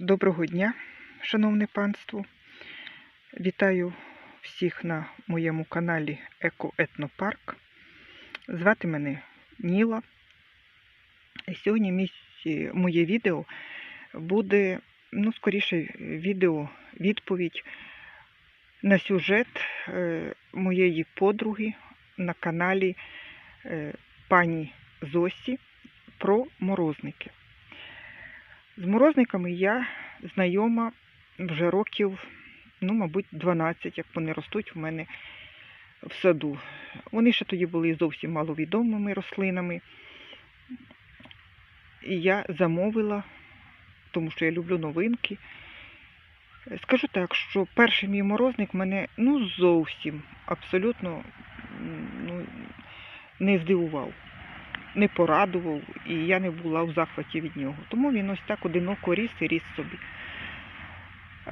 Доброго дня, шановне панство. Вітаю всіх на моєму каналі Еко-Етнопарк. Звати мене Ніла. Сьогодні мій- моє відео буде, ну, скоріше, відео відповідь на сюжет е, моєї подруги на каналі е, пані Зосі про морозники. З морозниками я знайома вже років, ну, мабуть, 12, як вони ростуть в мене в саду. Вони ще тоді були зовсім маловідомими рослинами. І я замовила, тому що я люблю новинки. Скажу так, що перший мій морозник мене ну зовсім абсолютно ну, не здивував не порадував, і я не була в захваті від нього. Тому він ось так одиноко ріс і ріс собі.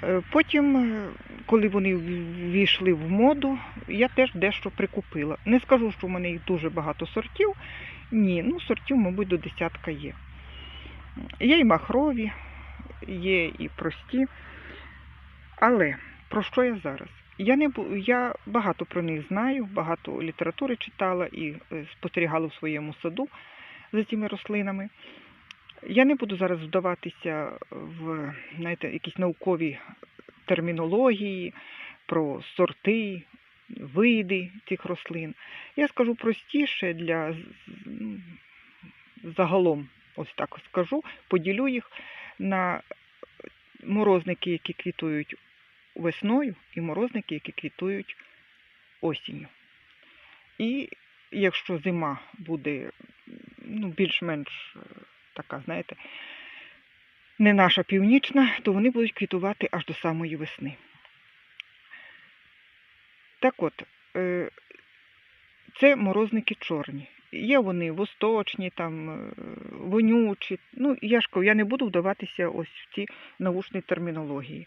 Е, Потім, е, коли вони ввійшли в моду, я теж дещо прикупила. Не скажу, що в мене їх дуже багато сортів. Ні, ну сортів, мабуть, до десятка є. Є і махрові, є і прості. Але про що я зараз? Я не я багато про них знаю, багато літератури читала і е, спостерігала в своєму саду за цими рослинами. Я не буду зараз вдаватися в знаєте, якісь наукові термінології про сорти, види цих рослин. Я скажу простіше для загалом, ось так скажу, поділю їх на морозники, які квітують весною, і морозники, які квітують осінню. І якщо зима буде ну, більш-менш е, така, знаєте, не наша північна, то вони будуть квітувати аж до самої весни. Так от, е, це морозники чорні. Є вони восточні, там, е, вонючі. Ну, я ж я не буду вдаватися ось в ці наушні термінології.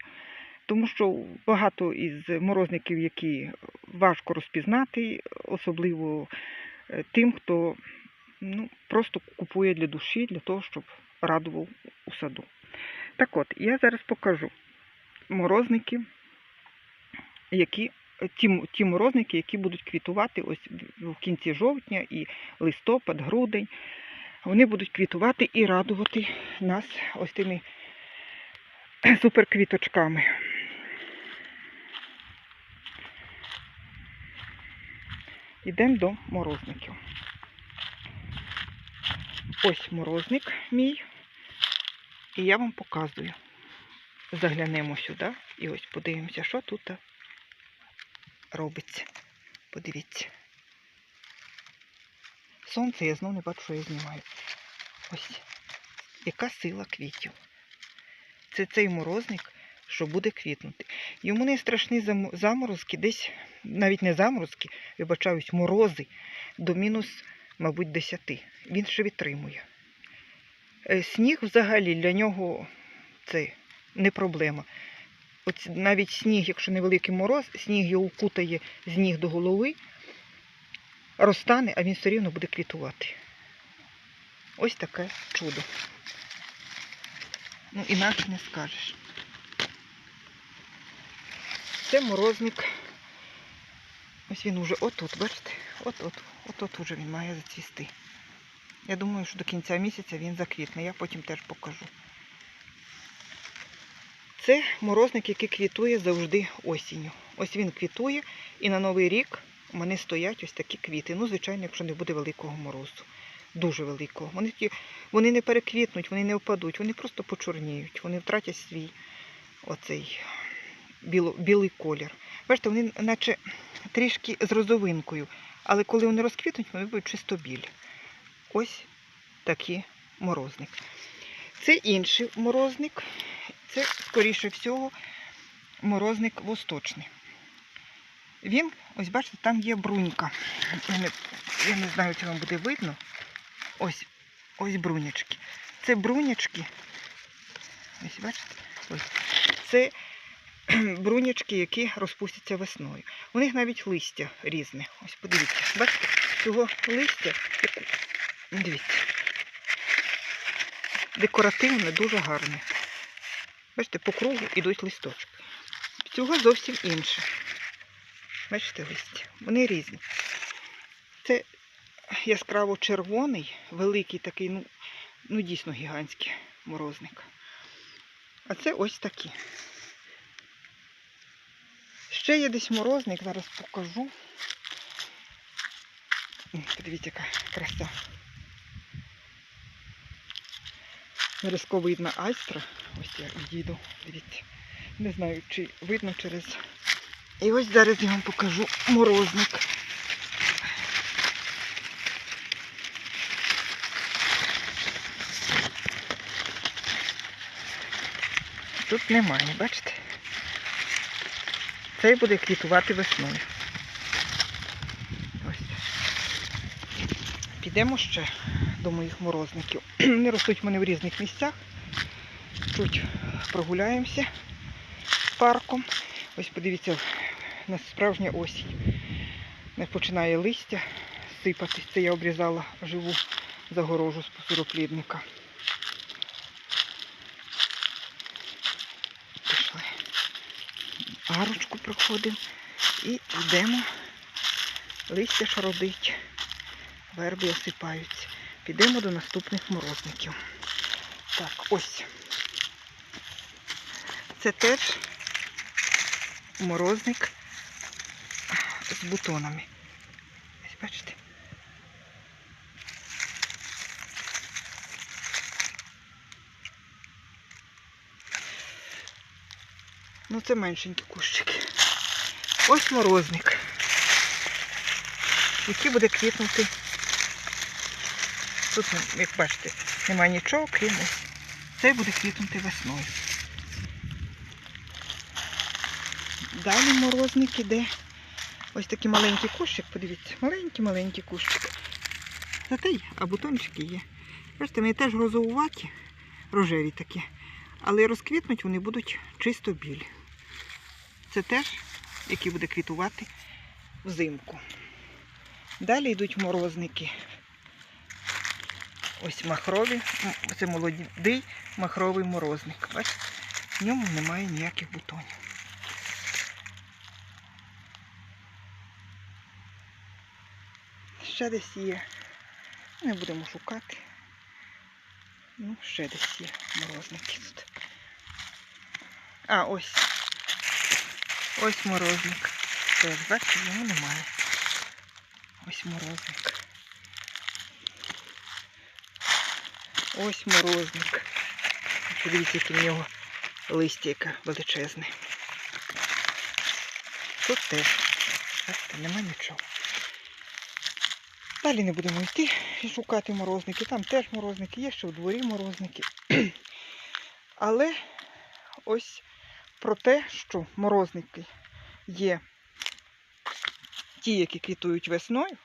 Тому що багато із морозників, які важко розпізнати, особливо е, тим, хто ну, просто купує для душі, для того, щоб радував у саду. Так от, я зараз покажу морозники, які, ті, ті морозники, які будуть квітувати ось в- кінці жовтня і листопад, грудень. Вони будуть квітувати і радувати нас ось тими суперквіточками. Йдемо до морозників. Ось морозник мій. І я вам показую. Заглянемо сюди і ось подивимося, що тут робиться. Подивіться. Сонце я знову не бачу, що я знімаю. Ось яка сила квітів. Це цей морозник, що буде квітнути. Йому не страшні заморозки, десь навіть не заморозки, вибачаюсь, морози до мінус, мабуть, 10. Він ще витримує. Е, Сніг взагалі для нього це не проблема. От навіть сніг, якщо невеликий мороз, сніг його укутає з ніг до голови, розтане, а він все рівно буде квітувати. Ось таке чудо. Ну, інакше не скажеш. Це морозник. Ось він уже отут, бачите? От-от, от-от уже він має зацвісти. Я думаю, що до кінця місяця він заквітне, я потім теж покажу. Це морозник, який квітує завжди осінню. Ось він квітує, і на Новий рік у мене стоять ось такі квіти. Ну, звичайно, якщо не буде великого морозу. Дуже великого. Вони, вони не переквітнуть, вони не впадуть, вони просто почорніють, вони втратять свій оцей біло, білий колір. Бачите, вони наче трішки з розовинкою, але коли вони розквітнуть, вони будуть чисто білі. Ось такий морозник. Це інший морозник. Це, скоріше всього, морозник восточний. Він, ось бачите, там є брунька. Я не, я не знаю, чи вам буде видно. Ось, ось брунячки. Це брунячки. Ось бачите? Ось. Це брунячки, які розпустяться весною. У них навіть листя різне. Ось подивіться. Бачите, цього листя, дивіться, декоративне, дуже гарне. Бачите, по кругу йдуть листочки. Цього зовсім інше. Бачите, листя. Вони різні. Це яскраво червоний, великий такий, ну, ну дійсно гігантський морозник. А це ось такі. Ще є десь морозник, зараз покажу. Подивіться, яка краса. Вересковидна айстра. Ось я відійду, дивіться. Не знаю, чи видно через. І ось зараз я вам покажу морозник. Тут немає, бачите? Цей буде квітувати весною. Підемо ще до моїх морозників. Вони ростуть в мене в різних місцях. Чуть прогуляємося парком. Ось подивіться, на справжня осінь. Починає листя сипатись. Це я обрізала живу загорожу з посироплідника. Арочку проходимо і йдемо. Листя шародить, верби осипаються. Підемо до наступних морозників. Так, ось. Це теж морозник з бутонами. Ось бачите. Ну, це меншенькі кущики. Ось морозник, який буде квітнути. Тут, як бачите, немає нічого, крім ось. Цей буде квітнути весною. Далі морозник іде. Ось такий маленький кущик, подивіться, маленький-маленький кущик. Зате є, а бутончики є. Бачите, вони теж розовуваті, рожеві такі, але розквітнуть вони будуть чисто білі. Це теж, який буде квітувати взимку. Далі йдуть морозники. Ось махрові, це молодий махровий морозник. Бачите, в ньому немає ніяких бутонів. Ще десь є. Не будемо шукати. Ну, ще десь є морозники тут. А, ось. Ось морозник. Теж, бачите, йому немає. Ось морозник. Ось морозник. Подивіться, яке в нього листя яке величезне. Тут теж. Бачите, нема нічого. Далі не будемо йти і шукати морозники. Там теж морозники, є ще у дворі морозники. Але ось про те, що морозники є ті, які квітують весною,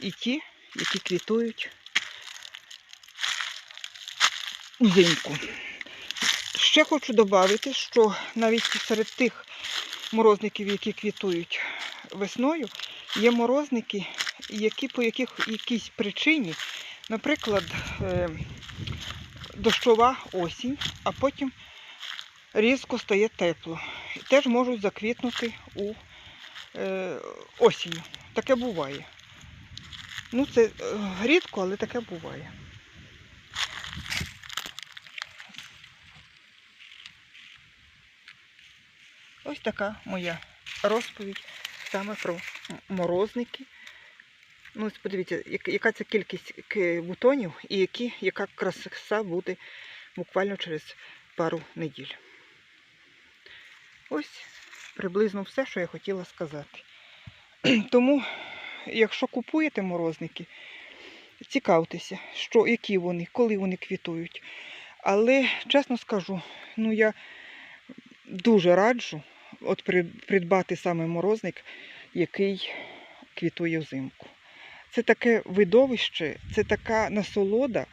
і ті, які квітують взимку. Ще хочу додати, що навіть серед тих морозників, які квітують весною, є морозники, які по яких, якійсь причині, наприклад, е, дощова осінь, а потім різко стає тепло. Теж можуть заквітнути у е, осінню. Таке буває. Ну, це е, рідко, але таке буває. Ось така моя розповідь саме про морозники. Ну, подивіться, яка це кількість бутонів і які, яка краса буде буквально через пару неділь. Ось приблизно все, що я хотіла сказати. Тому, якщо купуєте морозники, цікавтеся, що, які вони, коли вони квітують. Але, чесно скажу, ну я дуже раджу от придбати саме морозник, який квітує взимку. Це таке видовище, це така насолода,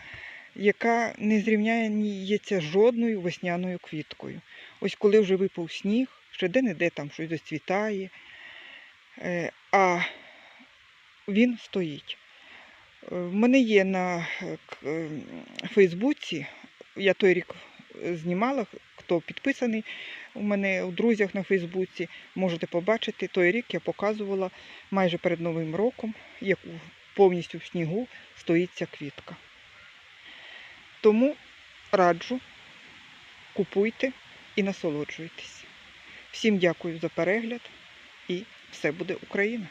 яка не зрівняється жодною весняною квіткою. Ось коли вже випав сніг, ще де-не-де там щось зацвітає, е, а він стоїть. Е, В мене є на е, е, Фейсбуці, я той рік е, знімала, хто підписаний у мене у друзях на Фейсбуці, можете побачити. Той рік я показувала майже перед Новим роком, як повністю в снігу стоїть ця квітка. Тому раджу, купуйте і насолоджуйтесь. Всім дякую за перегляд і все буде Україна!